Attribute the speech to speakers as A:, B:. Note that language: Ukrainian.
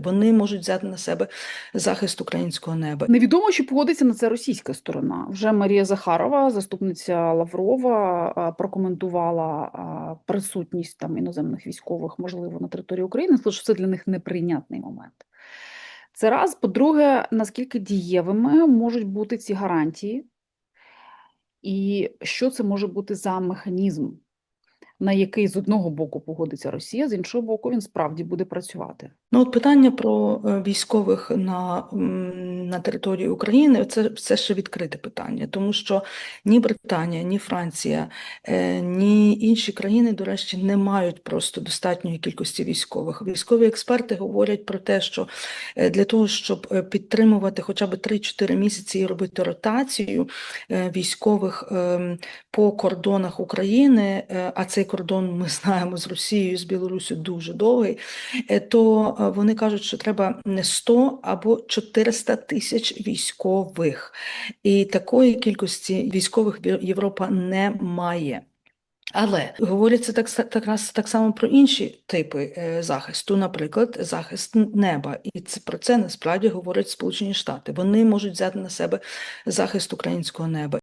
A: Вони можуть взяти на себе захист українського неба.
B: Невідомо, чи погодиться на це російська сторона. Вже Марія Захарова, заступниця Лаврова, прокоментувала присутність там іноземних військових, можливо, на території України. Що це для них неприйнятний момент. Це раз. По-друге, наскільки дієвими можуть бути ці гарантії, і що це може бути за механізм, на який з одного боку погодиться Росія, з іншого боку, він справді буде працювати.
A: Ну, от питання про е, військових на, на території України це все ще відкрите питання, тому що ні Британія, ні Франція, е, ні інші країни, до речі, не мають просто достатньої кількості військових. Військові експерти говорять про те, що е, для того, щоб підтримувати хоча б 3-4 місяці і робити ротацію військових ем, по кордонах України, а цей кордон ми знаємо з Росією, з Білоруссю дуже довгий, е, то е, вони кажуть, що треба не 100 або 400 тисяч військових. І такої кількості військових Європа не має. Але говориться так, так, так само про інші типи е, захисту, наприклад, захист неба. І це, про це насправді говорять Сполучені Штати. Вони можуть взяти на себе захист українського неба.